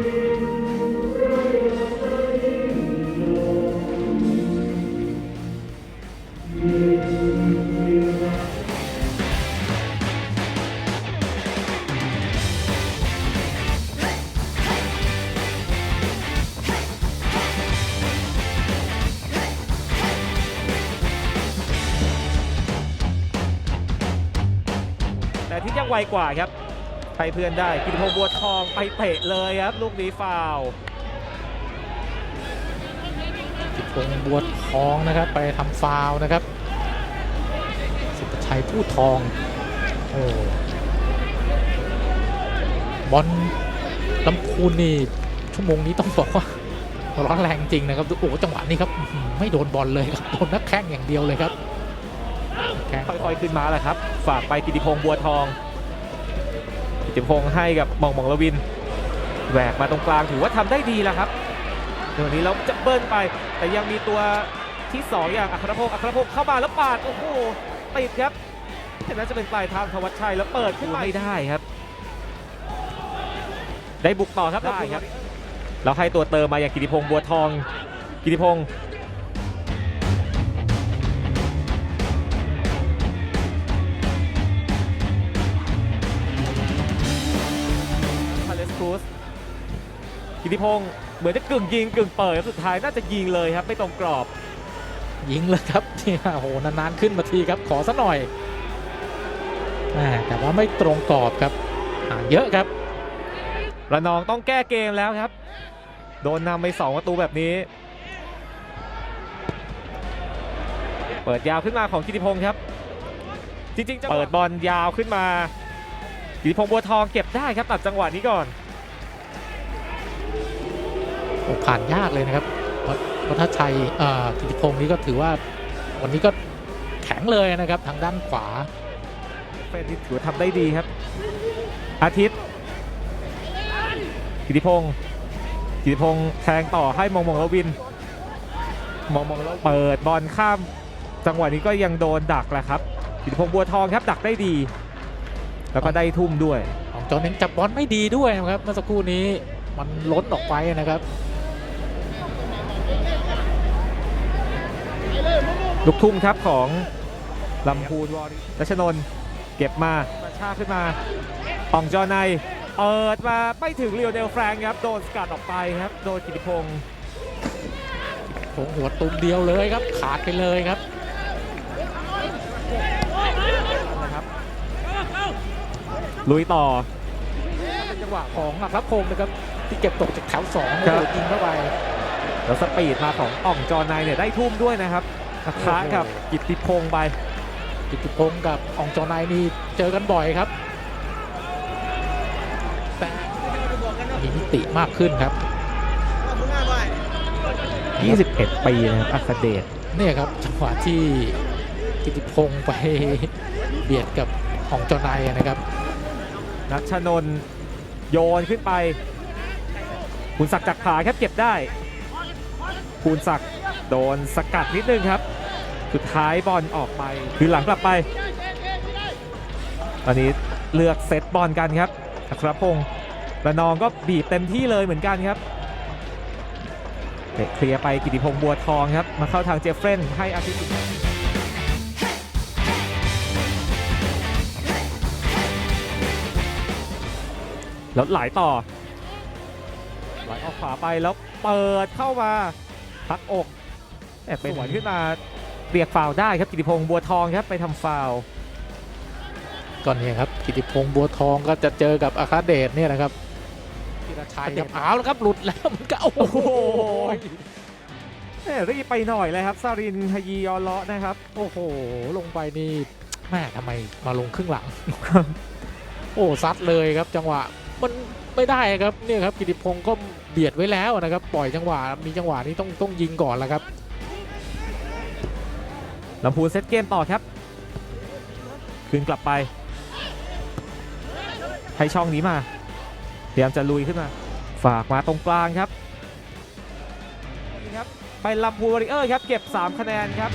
แต่ที่ยังไวกว่าครับ ให้เพื่อนได้กิติพงษ์บัวทองไปเตะเลยครับ ลูกนี้ฟาวล์กิตพงษ์บัวทองนะครับ ไปทำฟาวล์นะครับสุภชัยผู้ทองโอ้บอลลำพูนนี่ชั่วโมงนี้ต้องบอกว่าร้อนแรงจริงนะครับดูโอ้จังหวะนี้ครับอื้อหือไม่โดนบอลเลยครับโดนนักแข้งอย่างเดียวเลยครับแข้งค่อยๆขึ้นมาแหละครับ ฝากไปกิติพงษ์บัวทอง กิติพงษ์ให้กับหมองหมองละวินแหวกมาตรงกลางถือว่าทำได้ดีแล้วครับเดี๋ยวนี้เราจะเบิ้ลไป แต่ยังมีตัวที่สองอย่างอัครพงศ์อัครพงศ์เข้ามาแล้วปาดโอ้โหติดครับเห็นน่าจะเป็นปลายทางธวัชชัยแล้วเปิดขึ้นมาไม่ได้ครับ ได้บุกต่อครับได้ครับ เราให้ตัวเติมมาอย่างกิติพงษ์บัวทอง กิติพงษ์ กิติพงษ์เหมือนจะกึ่งยิงกึ่งเปิดครับสุดท้ายน่าจะยิงเลยครับ ไม่ตรงกรอบ ยิงเลยครับเนี่ยโอ้โหนานๆขึ้นมาทีครับขอสักหน่อยแหม่แต่ว่าไม่ตรงกรอบครับห่างเยอะครับระนองต้องแก้เกมแล้วครับ โดนนำไปสองประตูแบบนี้ เปิดยาวขึ้นมาของกิติพงศ์ครับ จริงๆจะเปิดบอลยาวขึ้นมากิติพงศ์บัวทองเก็บได้ครับตัดจังหวะนี้ก่อนโอ้ ผ่านยากเลยนะครับวัวัฒชัยกิติพงศ์นี่ก็ถือว่าวันนี้ก็แข็งเลยนะครับทางด้านขวาเฟรนนี่ถือว่าทำได้ดีครับ อาทิตย์กิติพงศ์กิติพงศ์แทงต่อให้มองมองแล้ววิน มองมองแล้วเปิดบอลข้าม จังหวะนี้ก็ยังโดนดักแหละครับกิติพงศ์บัวทองครับดักได้ดี แล้วก็ได้ทุ่มด้วยของจอห์นเองจับบอลไม่ดีด้วยนะครับเมื่อสักครู่นี้มันล้นออกไปนะครับ ลูกทุ่มครับของลำพูนวอริรัชนนท์เก็บมามาชาขึ้นมาอ่องจอในเปิดมาไม่ถึงเรียวเดลแฟรงครับ โดนสกัดออกไปครับ โดนกิติพงศ์โงหัวตุ้มเดียวเลยครับ ขาดไปเลยครับนะครับลุยต่อจังหวะของอัครพงศ์นะครับ ที่เก็บตกจากแถวสองครับโอ้โหยิงเข้าไป แล้วสปีดมาของอ่องจอในเนี่ยได้ทุ่มด้วยนะครับ ปะทะกับกิติพงศ์ไป กิติพงศ์กับอองจอนายนี่เจอกันบ่อยครับ แต่มีมิติมากขึ้นครับ 21 ปีนะครับอัคเดชเนี่ยครับจังหวะที่กิติพงศ์ไปเบียดกับอองจอนายนะครับ นัชนนท์โยนขึ้นไปคุณศักดิ์จักรผาครับเก็บได้คุณศักดิ์ โดนสกัดนิดนึงครับ สุดท้ายบอลออกไปคือหลังกลับไปตอนนี้เลือกเซตบอลกันครับอัครพงศ์ระนองก็บีบเต็มที่เลยเหมือนกันครับเตะเคลียร์ไปกิติพงศ์บัวทองครับ มาเข้าทางเจฟเฟรนให้อาทิตย์แล้วไหลต่อไหลออกขวาไปแล้วเปิดเข้ามาพักอก เป็นหวนขึ้นมาเรียกฟาวล์ได้ครับกิติพงศ์บัวทองครับไปทำฟาวล์ก่อนเนี่ยครับกิติพงศ์บัวทองก็จะเจอกับอาคาเดชเนี่ยนะครับธีรชัยครับเอาแล้วครับหลุดแล้วมันก็โอ้โหแหม่รีบไปหน่อยเลยครับซารินฮยียอเลาะนะครับ โอ้โห ลงไปนี่แม่ทำไมมาลงครึ่งหลัง โอ้ซัดเลยครับจังหวะ มันไม่ได้ครับเนี่ยครับกิติพงศ์ก็เบียดไว้แล้วนะครับ ปล่อยจังหวะมีจังหวะนี้ต้องต้องยิงก่อนแล้วครับ ลำพูนเซตเกมต่อครับ คืนกลับไป ให้ช่องนี้มาพยายามจะลุยขึ้นมา ฝากมาตรงกลางครับ ไปลำพูนวอริเออร์ครับ เก็บ 3 คะแนนครับ